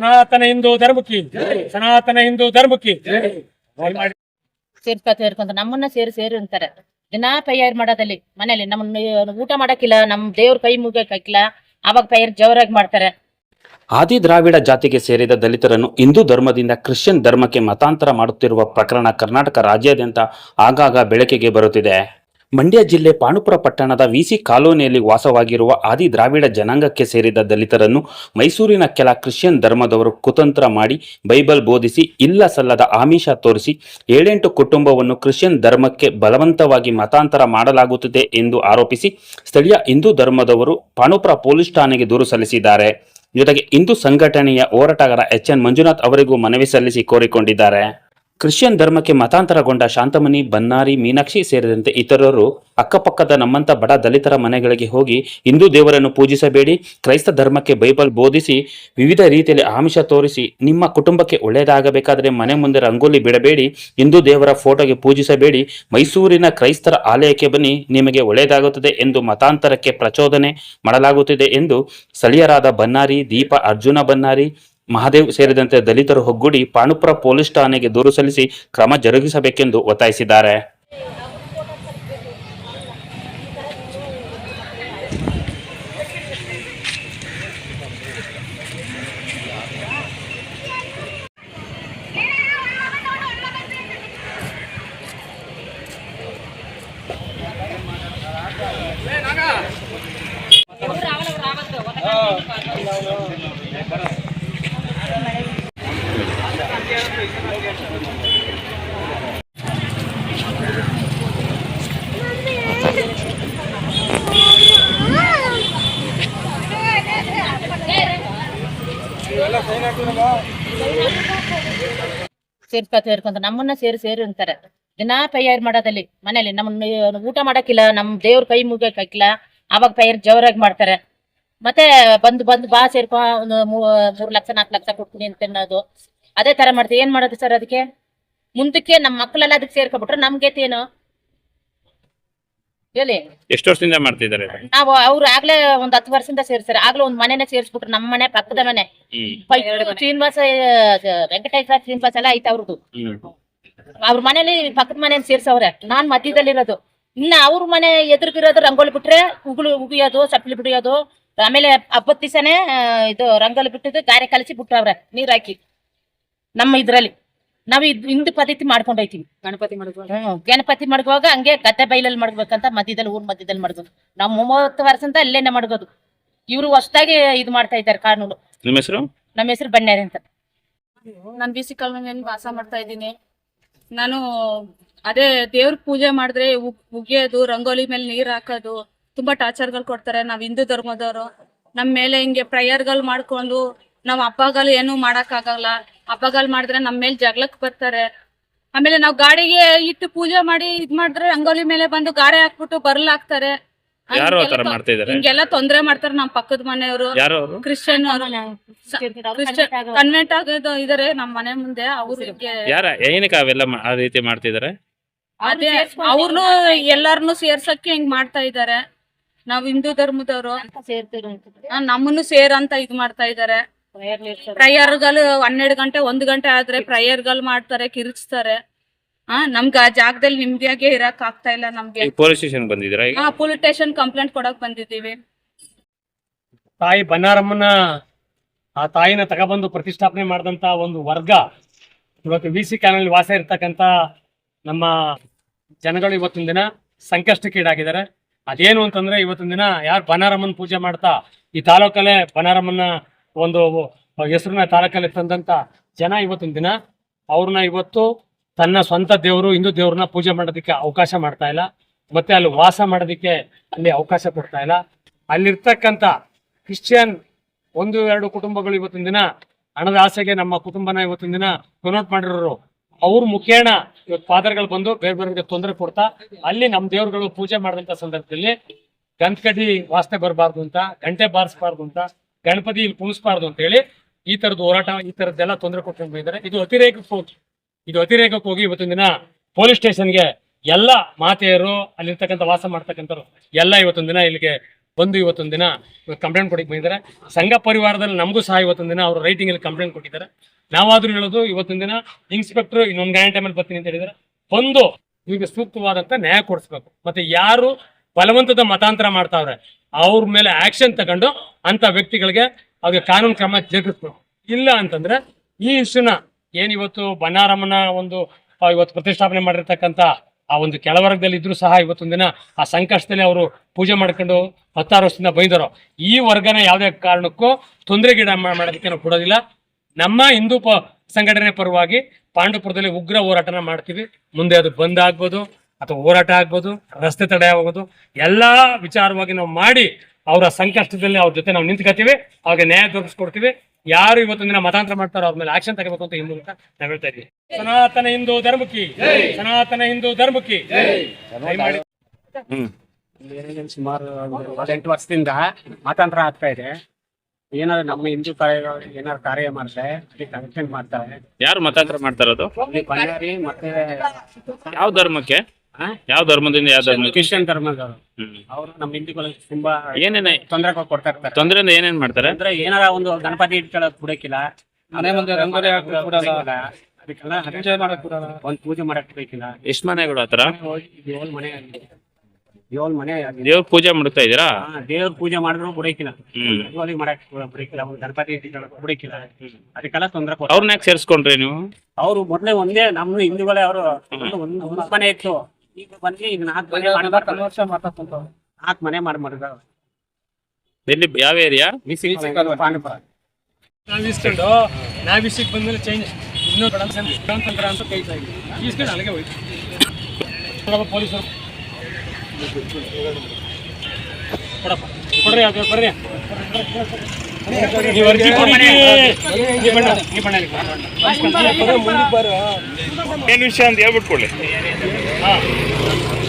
ಸನಾತನ ಹಿಂದೂ ಧರ್ಮಕ್ಕೆ ಸನಾತನ ಹಿಂದೂ ಧರ್ಮಕ್ಕೆ ಸೇರ್ಸ್ಕೊ ಸೇರ್ಕೊಂತ ನಮ್ಮನ್ನ ಸೇರಿ ಸೇರಿ ಅಂತಾರೆ. ದಿನಾ ಪೈಯಾರ್ ಮಾಡೋದಲ್ಲಿ ಮನೇಲಿ ನಮ್ಮನ್ನ ಊಟ ಮಾಡಕ್ಕಿಲ್ಲ ನಮ್ ದೇವ್ರ ಕೈ ಮುಗಿಯಕ್ಕಿಲ್ಲ ಅವಾಗ ಪೈಯಾರ್ ಜೋರಾಗಿ ಮಾಡ್ತಾರೆ. ಆದಿ ದ್ರಾವಿಡ ಜಾತಿಗೆ ಸೇರಿದ ದಲಿತರನ್ನು ಹಿಂದೂ ಧರ್ಮದಿಂದ ಕ್ರಿಶ್ಚಿಯನ್ ಧರ್ಮಕ್ಕೆ ಮತಾಂತರ ಮಾಡುತ್ತಿರುವ ಪ್ರಕರಣ ಕರ್ನಾಟಕ ರಾಜ್ಯಾದ್ಯಂತ ಆಗಾಗ ಬೆಳಕಿಗೆ ಬರುತ್ತಿದೆ. ಮಂಡ್ಯ ಜಿಲ್ಲೆ ಪಾಣುಪುರ ಪಟ್ಟಣದ ವಿಸಿ ಕಾಲೋನಿಯಲ್ಲಿ ವಾಸವಾಗಿರುವ ಆದಿ ದ್ರಾವಿಡ ಜನಾಂಗಕ್ಕೆ ಸೇರಿದ ದಲಿತರನ್ನು ಮೈಸೂರಿನ ಕೆಲ ಕ್ರಿಶ್ಚಿಯನ್ ಧರ್ಮದವರು ಕುತಂತ್ರ ಮಾಡಿ ಬೈಬಲ್ ಬೋಧಿಸಿ ಇಲ್ಲ ಸಲ್ಲದ ಆಮಿಷ ತೋರಿಸಿ ಏಳೆಂಟು ಕುಟುಂಬವನ್ನು ಕ್ರಿಶ್ಚಿಯನ್ ಧರ್ಮಕ್ಕೆ ಬಲವಂತವಾಗಿ ಮತಾಂತರ ಮಾಡಲಾಗುತ್ತಿದೆ ಎಂದು ಆರೋಪಿಸಿ ಸ್ಥಳೀಯ ಹಿಂದೂ ಧರ್ಮದವರು ಪಾಣುಪುರ ಪೊಲೀಸ್ ಠಾಣೆಗೆ ದೂರು ಸಲ್ಲಿಸಿದ್ದಾರೆ. ಜೊತೆಗೆ ಹಿಂದೂ ಸಂಘಟನೆಯ ಹೋರಾಟಗಾರ ಎಚ್ ಎನ್ ಮಂಜುನಾಥ್ ಅವರಿಗೂ ಮನವಿ ಸಲ್ಲಿಸಿ ಕೋರಿಕೊಂಡಿದ್ದಾರೆ. ಕ್ರಿಶ್ಚಿಯನ್ ಧರ್ಮಕ್ಕೆ ಮತಾಂತರಗೊಂಡ ಶಾಂತಮಣಿ ಬನ್ನಾರಿ, ಮೀನಾಕ್ಷಿ ಸೇರಿದಂತೆ ಇತರರು ಅಕ್ಕಪಕ್ಕದ ನಮ್ಮಂತ ಬಡ ದಲಿತರ ಮನೆಗಳಿಗೆ ಹೋಗಿ ಹಿಂದೂ ದೇವರನ್ನು ಪೂಜಿಸಬೇಡಿ, ಕ್ರೈಸ್ತ ಧರ್ಮಕ್ಕೆ ಬೈಬಲ್ ಬೋಧಿಸಿ, ವಿವಿಧ ರೀತಿಯಲ್ಲಿ ಆಮಿಷ ತೋರಿಸಿ, ನಿಮ್ಮ ಕುಟುಂಬಕ್ಕೆ ಒಳ್ಳೆಯದಾಗಬೇಕಾದರೆ ಮನೆ ಮುಂದೆ ರಂಗೋಲಿ ಬಿಡಬೇಡಿ, ಹಿಂದೂ ದೇವರ ಫೋಟೋಗೆ ಪೂಜಿಸಬೇಡಿ, ಮೈಸೂರಿನ ಕ್ರೈಸ್ತರ ಆಲಯಕ್ಕೆ ಬನ್ನಿ, ನಿಮಗೆ ಒಳ್ಳೆಯದಾಗುತ್ತದೆ ಎಂದು ಮತಾಂತರಕ್ಕೆ ಪ್ರಚೋದನೆ ಮಾಡಲಾಗುತ್ತಿದೆ ಎಂದು ಸ್ಥಳೀಯರಾದ ಬನ್ನಾರಿ, ದೀಪ ಅರ್ಜುನ ಬನ್ನಾರಿ ಮಹಾದೇವ್ ಸೇರಿದಂತೆ ದಲಿತರು ಒಗ್ಗೂಡಿ ಪಾಣುಪುರ ಪೊಲೀಸ್ ಠಾಣೆಗೆ ದೂರು ಸಲ್ಲಿಸಿ ಕ್ರಮ ಜರುಗಿಸಬೇಕೆಂದು ಒತ್ತಾಯಿಸಿದ್ದಾರೆ. ಸೇರ್ಸ್ಕೊ ಸೇರ್ಕೊಂತ ನಮ್ಮನ್ನ ಸೇರಿ ಸೇರಿ ಅಂತಾರೆ. ದಿನಾ ತಯಾರು ಮಾಡೋದಲ್ಲಿ ಮನೇಲಿ ನಮ್ಮನ್ನ ಊಟ ಮಾಡಕ್ಕಿಲ್ಲ, ನಮ್ ದೇವ್ರ ಕೈ ಮುಗಿಯಕ್ಕಿಲ್ಲ ಅವಾಗ ತಯಾರು ಜೋರಾಗಿ ಮಾಡ್ತಾರೆ. ಮತ್ತೆ ಬಂದು ಬಂದು ಬಾ ಸೇರ್ಕೊ, ಒಂದು ಮೂರ್ ಲಕ್ಷ, ನಾಲ್ಕು ಲಕ್ಷ ಕೊಡ್ತೀನಿ ಅಂತ ಅನ್ನೋದು. ಅದೇ ತರ ಮಾಡ್ತೀವಿ. ಏನ್ ಮಾಡೋದು ಸರ್ ಅದಕ್ಕೆ? ಮುಂದಕ್ಕೆ ನಮ್ಮ ಮಕ್ಕಳೆಲ್ಲ ಅದಕ್ಕೆ ಸೇರ್ಕೊಬಿಟ್ರೆ ನಮ್ಗೆ ಏನು ಹೇಳಿ. ಎಷ್ಟು ವರ್ಷದಿಂದ ಮಾಡ್ತಿದ್ದಾರೆ ನಾವು ಅವ್ರು ಆಗ್ಲೇ ಒಂದ್ ಹತ್ತು ವರ್ಷದಿಂದ ಸೇರ್ಸಾರೆ ಆಗ್ಲೇ ಒಂದ್ ಮನೆನೇ ಸೇರ್ಸ್ಬಿಟ್ರು ನಮ್ಮ ಮನೆ ಪಕ್ಕದ ಮನೆ. ಶ್ರೀನಿವಾಸ ಆ, ವೆಂಕಟೇಶ್ವರ ಶ್ರೀನಿವಾಸ ಎಲ್ಲ ಐತೆ ಅವ್ರದ್ದು. ಅವ್ರ ಮನೇಲಿ ಪಕ್ಕದ ಮನೇಲಿ ಸೇರ್ಸವ್ರೆ. ನಾನ್ ಮಧ್ಯದಲ್ಲಿರೋದು. ಇನ್ನ ಅವ್ರ ಮನೆ ಎದುರುಗಿರೋದು ರಂಗೋಲಿ ಬಿಟ್ರೆ ಉಗುಳು ಉಗಿಯೋದು ಸಪ್ಲಿ ಬಿಡಿಯೋದು ಆಮೇಲೆ ಹಬ್ಬದ ದಿವಸನೇ ಇದು ರಂಗೋಲಿ ಬಿಟ್ಟಿದ್ದು ಗಾರೆ ಕಲಸಿ ಬಿಟ್ಟವ್ರೆ ನೀರ್ ಹಾಕಿ. ನಮ್ಮ ಇದ್ರಲ್ಲಿ. ನಾವ್ ಇದ್ ಹಿಂದ್ ಪದ್ಧತಿ ಮಾಡ್ಕೊಂಡೈತಿವಿ ಗಣಪತಿ ಮಡಗುವಾಗ. ಗಣಪತಿ ಮಡಗುವಾಗ ಹಂಗೆ ಗದ್ದೆ ಬೈಲಲ್ಲಿ ಮಡ್ಬೇಕಂತ ಮಧ್ಯದಲ್ಲಿ ಊರ್ ಮಧ್ಯದಲ್ಲಿ ಮಡಗೋದು. ನಾವು ಮೂವತ್ತು ವರ್ಷದಿಂದ ಅಲ್ಲೇನೆ ಮಾಡ್ಬೋದು ಇವ್ರು ಹೊಸದಾಗಿ ಇದು ಮಾಡ್ತಾ ಇದ್ದಾರೆ ಕಾನೂನು. ನಿಮ್ಮ ಹೆಸರು? ನಮ್ಮ ಹೆಸರು ಬಣ್ಣಾರಿ ಅಂತ. ನಾನು ಬಿಸಿ ಸಿ ಕಾಲೋನಿಯಲ್ಲಿ ವಾಸ ಮಾಡ್ತಾ ಇದ್ದೀನಿ. ನಾನು ಅದೇ ದೇವ್ರ ಪೂಜೆ ಮಾಡಿದ್ರೆ ಉಗ್- ಉಗಿಯೋದು ರಂಗೋಲಿ ಮೇಲೆ ನೀರ್ ಹಾಕೋದು ತುಂಬಾ ಟಾರ್ಚರ್ಗಳು ಕೊಡ್ತಾರೆ. ನಾವ್ ಹಿಂದೂ ಧರ್ಮದವರು. ನಮ್ ಮೇಲೆ ಹಿಂಗೆ ಪ್ರೇಯರ್ಗಳು ಮಾಡ್ಕೊಂಡು ನಾವ್ ಹಬ್ಬಗಳು ಏನು ಮಾಡಕ್ ಆಗಲ್ಲ. ಹಬ್ಬಗಳು ಮಾಡಿದ್ರೆ ನಮ್ ಮೇಲೆ ಜಗಳಕ್ ಬರ್ತಾರೆ. ಆಮೇಲೆ ನಾವು ಗಾಡಿಗೆ ಇಟ್ಟು ಪೂಜೆ ಮಾಡಿ ಇದ್ ಮಾಡಿದ್ರೆ ರಂಗೋಲಿ ಮೇಲೆ ಬಂದು ಗಾರೆ ಹಾಕ್ಬಿಟ್ಟು ಬರ್ಲ್ ಹಾಕ್ತಾರೆ. ಯಾರು ಆ ತರ ಹಿಂಗೆಲ್ಲ ಮಾಡ್ತಾ ಇದ್ದಾರೆ ಹಿಂಗೆಲ್ಲ ತೊಂದ್ರೆ ಮಾಡ್ತಾರೆ ನಮ್ ಪಕ್ಕದ ಮನೆಯವರು. ಯಾರು ಅವರು? ಕ್ರಿಶ್ಚಿಯನ್ ಕನ್ವೆಂಟ್ ಆಗೋದು ಇದಾರೆ ನಮ್ ಮನೆ ಮುಂದೆ. ಅವ್ರಿಗೆ ಯಾರ ಏನಕ್ಕೆ ಅವೆಲ್ಲ ಮಾ- ಆ ರೀತಿ ಮಾಡ್ತಿದ್ದಾರೆ ಅದೇ ಅವ್ರನ್ನು ಎಲ್ಲಾರನು ಸೇರ್ಸಕ್ಕೆ ಹಿಂಗ್ ಮಾಡ್ತಾ ಇದಾರೆ ನಾವ್ ಹಿಂದೂ ಧರ್ಮದವ್ರು. ನಮ್ಮನ್ನು ಸೇರ್ ಅಂತ ಇದ್ ಮಾಡ್ತಾ ಇದಾರೆ ಪ್ರೇಯರ್ಗಳು ಹನ್ನೆರಡು ಗಂಟೆ ಒಂದು ಗಂಟೆ ಆದ್ರೆ ಪ್ರೇಯರ್ಗಳು ಮಾಡ್ತಾರೆ ಕಿರಿಚ್ತಾರೆ ಆ ನಮ್ಗ ಆ ಜಾಗದಲ್ಲಿ ನಿಮ್ದಿಯಾಗೆ ಇರಕ್ ಆಗ್ತಾ ಇಲ್ಲ ನಮ್ಗೆ. ಪೊಲೀಸ್ ಸ್ಟೇಷನ್ ಬಂದಿದ್ದೀರಾ ಈಗ? ಹಾ ಪೊಲೀಸ್ ಸ್ಟೇಷನ್ ಕಂಪ್ಲೇಂಟ್ ಕೊಡಕ್ ಬಂದಿದ್ದೀವಿ. ತಾಯಿ ಬನ್ನಾರಮ್ಮನ ಆ ತಾಯಿನ ತಗೊಬಂದು ಪ್ರತಿಷ್ಠಾಪನೆ ಮಾಡಿದಂತ ಒಂದು ವರ್ಗ ಇವತ್ತು ವಿ ಸಿ ಕ್ಯಾನಲ್ ವಾಸ ಇರ್ತಕ್ಕಂತ ನಮ್ಮ ಜನಗಳು ಇವತ್ತಿನ ದಿನ ಸಂಕಷ್ಟಕ್ಕೀಡಾಗಿದ್ದಾರೆ ಅದೇನು ಅಂತಂದ್ರೆ ಇವತ್ತಿನ ದಿನ ಯಾರು ಬನಾರಮ್ಮನ ಪೂಜೆ ಮಾಡ್ತಾ ಈ ತಾಲೂಕಲ್ಲೇ ಬನಾರಮ್ಮನ ಒಂದು ಹೆಸರನ್ನ ತಾಲೂಕಲ್ಲಿ ತಂದಂತ ಜನ ಇವತ್ತಿನ ದಿನ, ಅವ್ರನ್ನ ಇವತ್ತು ತನ್ನ ಸ್ವಂತ ದೇವರು, ಹಿಂದೂ ದೇವ್ರನ್ನ ಪೂಜೆ ಮಾಡೋದಕ್ಕೆ ಅವಕಾಶ ಮಾಡ್ತಾ ಇಲ್ಲ. ಮತ್ತೆ ಅಲ್ಲಿ ವಾಸ ಮಾಡೋದಕ್ಕೆ ಅಲ್ಲಿ ಅವಕಾಶ ಕೊಡ್ತಾ ಇಲ್ಲ. ಅಲ್ಲಿರ್ತಕ್ಕಂಥ ಕ್ರಿಶ್ಚಿಯನ್ ಒಂದು, ಎರಡು ಕುಟುಂಬಗಳು ಇವತ್ತಿನ ದಿನ, ಹಣದ ಆಸೆಗೆ ನಮ್ಮ ಕುಟುಂಬನ ಇವತ್ತಿನ ದಿನ ಕನ್ವರ್ಟ್ ಮಾಡಿರೋರು, ಅವ್ರ ಮುಖೇಣ ಇವತ್ತು ಫಾದರ್ಗಳು ಬಂದು ಬೇರೆ ಬೇರೆ ತೊಂದರೆ ಕೊಡ್ತಾ, ಅಲ್ಲಿ ನಮ್ಮ ದೇವರುಗಳು ಪೂಜೆ ಮಾಡಿದಂಥ ಸಂದರ್ಭದಲ್ಲಿ ಗಂಧಕಡಿ ವಾಸನೆ ಬರಬಾರ್ದು ಅಂತ, ಗಂಟೆ ಬಾರಿಸಬಾರ್ದು ಅಂತ ಗಣಪತಿ ಇಲ್ಲಿ ಕುಣಿಸ್ಬಾರ್ದು ಅಂತ ಹೇಳಿ ಈ ತರದ ಹೋರಾಟ, ಈ ತರದ್ದೆಲ್ಲ ತೊಂದರೆ ಕೊಟ್ಕೊಂಡು ಬಂದಿದ್ದಾರೆ. ಇದು ಅತಿರೇಕಕ್ಕೆ ಹೋಗಿ, ಇದು ಅತಿರೇಕಕ್ಕೆ ಹೋಗಿ ಇವತ್ತಿನ ದಿನ ಪೊಲೀಸ್ ಸ್ಟೇಷನ್ಗೆ ಎಲ್ಲ ಮಾತೆಯರು, ಅಲ್ಲಿರ್ತಕ್ಕಂಥ ವಾಸ ಮಾಡ್ತಕ್ಕಂಥವ್ರು ಎಲ್ಲ ಇವತ್ತೊಂದು ದಿನ ಇಲ್ಲಿಗೆ ಬಂದು ಇವತ್ತೊಂದು ದಿನ ಕಂಪ್ಲೇಂಟ್ ಕೊಡಕ್ಕೆ ಬಂದಿದ್ದಾರೆ. ಸಂಘ ಪರಿವಾರದಲ್ಲಿ ನಮಗೂ ಸಹ ಇವತ್ತೊಂದು ದಿನ ಅವರು ರೈಟಿಂಗ್ ಅಲ್ಲಿ ಕಂಪ್ಲೇಂಟ್ ಕೊಟ್ಟಿದ್ದಾರೆ. ನಾವಾದ್ರೂ ಹೇಳೋದು ಇವತ್ತೊಂದು ದಿನ ಇನ್ಸ್ಪೆಕ್ಟರ್ ಇನ್ನೊಂದು ಗಂಟೆ ಟೈಮಲ್ಲಿ ಬರ್ತೀನಿ ಅಂತ ಹೇಳಿದ್ದಾರೆ. ಬಂದು ನಿಮಗೆ ಸೂಕ್ತವಾದಂತ ನ್ಯಾಯ ಕೊಡಿಸ್ಬೇಕು. ಮತ್ತೆ ಯಾರು ಬಲವಂತದ ಮತಾಂತರ ಮಾಡ್ತಾವ್ರೆ ಅವ್ರ ಮೇಲೆ ಆಕ್ಷನ್ ತಗೊಂಡು ಅಂತ ವ್ಯಕ್ತಿಗಳಿಗೆ ಅವ್ರಿಗೆ ಕಾನೂನು ಕ್ರಮ ಜರುಗಿಸ್ಬೇಕು. ಇಲ್ಲ ಅಂತಂದ್ರೆ ಈ ಇಶ್ಯೂನ ಏನಿವತ್ತು ಬನ್ನಾರಮ್ಮನ ಒಂದು ಇವತ್ತು ಪ್ರತಿಷ್ಠಾಪನೆ ಮಾಡಿರ್ತಕ್ಕಂಥ ಆ ಒಂದು ಕೆಳವರ್ಗದಲ್ಲಿ ಇದ್ರು ಸಹ ಇವತ್ತೊಂದು ದಿನ ಆ ಸಂಕಷ್ಟದಲ್ಲಿ ಅವರು ಪೂಜೆ ಮಾಡ್ಕೊಂಡು ಹತ್ತಾರು ವರ್ಷದಿಂದ ಬೈದರು, ಈ ವರ್ಗನ ಯಾವುದೇ ಕಾರಣಕ್ಕೂ ತೊಂದರೆಗೀಡ ಗಿಡ ಮಾಡೋದಕ್ಕೆ ನಾವು ಕೊಡೋದಿಲ್ಲ. ನಮ್ಮ ಹಿಂದೂ ಸಂಘಟನೆ ಪರವಾಗಿ ಪಾಂಡುಪುರದಲ್ಲಿ ಉಗ್ರ ಹೋರಾಟನ ಮಾಡ್ತೀವಿ. ಮುಂದೆ ಅದು ಬಂದ್ ಆಗ್ಬೋದು. ಅಥವಾ ಹೋರಾಟ ಆಗ್ಬೋದು ರಸ್ತೆ ತಡೆ ಆಗ್ಬೋದು ಎಲ್ಲಾ ವಿಚಾರವಾಗಿ ನಾವು ಮಾಡಿ ಅವರ ಸಂಕಷ್ಟದಲ್ಲಿ ಅವ್ರ ಜೊತೆ ನಾವು ನಿಂತ್ಕೋತೀವಿ ಅವ್ರಿಗೆ ನ್ಯಾಯ ದೊರಕಿಸ್ಕೊಡ್ತೀವಿ ಯಾರು ಇವತ್ತೊಂದಿನ ಮತಾಂತರ ಮಾಡ್ತಾರೋ ಅವ್ರ ಮೇಲೆ ಆಕ್ಷನ್ ತಗೋಬೇಕು ಅಂತ ಹಿಂದೂ ಅಂತ ನಾವು ಹೇಳ್ತಾ ಇದ್ದೀವಿ. ಸನಾತನ ಹಿಂದೂ ಧರ್ಮಕ್ಕೆ ಸನಾತನ ಹಿಂದೂ ಧರ್ಮಕ್ಕೆ. ಸುಮಾರು ಒಂದು ಎಂಟು ವರ್ಷದಿಂದ ಮತಾಂತರ ಆಗ್ತಾ ಇದೆ. ಏನಾದ್ರು ನಮ್ಮ ಹಿಂದೂ ಕಾರ್ಯ ಏನಾದ್ರು ಕಾರ್ಯ ಮಾಡ್ತಾರೆ ಮಾಡ್ತಾರೆ. ಯಾರು ಮತಾಂತರ ಮಾಡ್ತಾ ಇರೋದು ಮತ್ತೆ ಯಾವ ಧರ್ಮಕ್ಕೆ? ಯಾವ ಧರ್ಮದಿಂದ ಯಾವ ಧರ್ಮ? ಕ್ರಿಶ್ಚಿಯನ್ ಧರ್ಮದವರು. ಅವರು. ನಮ್ಮ ಹಿಂದೂಗಳಿಗೆ ತುಂಬಾ ಏನೇನೆ ತೊಂದರೆ ಕೊಡ್ತಾ ಇರ್ತಾರೆ. ತೊಂದರೆಯಿಂದ ಏನೇನ್ ಮಾಡ್ತಾರೆ? ಅಂದ್ರೆ ಏನಾರ ಒಂದು ಗಣಪತಿ ಇಟ್ಕೊಳ್ಳೋದು ಬಿಡಕ್ಕಿಲ್ಲ ಮನೆ ಮುಂದೆ ರಂಗೋಲಿ ಅದಕ್ಕೆಲ್ಲ ಒಂದ್ ಪೂಜೆ ಮಾಡಕ್ ಬೇಕಿಲ್ಲ ಎಷ್ಟ್ ಮನೆಗಳು ಆತರ ಏಳು ಮನೆ ಏಳು ಮನೆ ದೇವ್ರ ಪೂಜೆ ಮಾಡ್ತಾ ಇದೀರಾ ಹಾ, ದೇವ್ರ ಪೂಜೆ ಮಾಡಿದ್ರು ಬಿಡಕ್ಕಿಲ್ಲ. ರಂಗೋಲಿ ಮಾಡಕ್ ಬಿಡಕ್ಕಿಲ್ಲ ಒಂದು ಗಣಪತಿ ಇಟ್ಕೊಳ್ಳೋಕೆ ಬಿಡಕ್ಕಿಲ್ಲ ಅದಕ್ಕೆಲ್ಲ ತೊಂದರೆ ಕೊಡ್ತಾರೆ. ಅವ್ರನ್ನ ಸೇರಿಸ್ಕೊಂಡ್ರಿ ಸೇರ್ಸ್ಕೊಂಡ್ರಿ ನೀವು? ಅವ್ರು ಮೊದ್ಲೇ ಒಂದೇ ನಮ್ಮ ಹಿಂದೂಗಳೇ ಅವರು. ಒಂದು ಮನೆ ಇತ್ತು. ಈಗ ಈಗ ನಾಲ್ಕು ಮನೆ ಮಾಡಿ ನಾಲ್ಕು ಮನೆ ಮಾಡಿ ಮಾಡಿದ್ರು. ಎಲ್ಲಿ ಯಾವ ಏರಿಯಾ? ಪಾಂಡುಪುರ ನಾವ್ ಇಸ್ಕೊಂಡು ನಾವ್ ಬಂದ್ಮೇಲೆ ಚೇಂಜ್ ಇನ್ನೂ ತಂತ್ರ ಅಂತ ಕೈತಾ ಇಸ್ಕೊಂಡು ಅಲ್ಲಿಗೆ ಹೋಯ್ತು. ನೋಡಪ್ಪ ಪೊಲೀಸರು. ಕೊಡಪ್ಪ. ಕೊಡ್ರಿ ಅದು ಬರ್ರಿ ನೀವು ಅರ್ಜಿ ಕೊಡಿ ನೀವು ಬಣ್ಣ ನೀವು ಬಣ್ಣ ಏನ್ ವಿಷಯ ಅಂತ ಹೇಳ್ಬಿಟ್ಟು ಕೊಡ್ಲಿ ಹಾ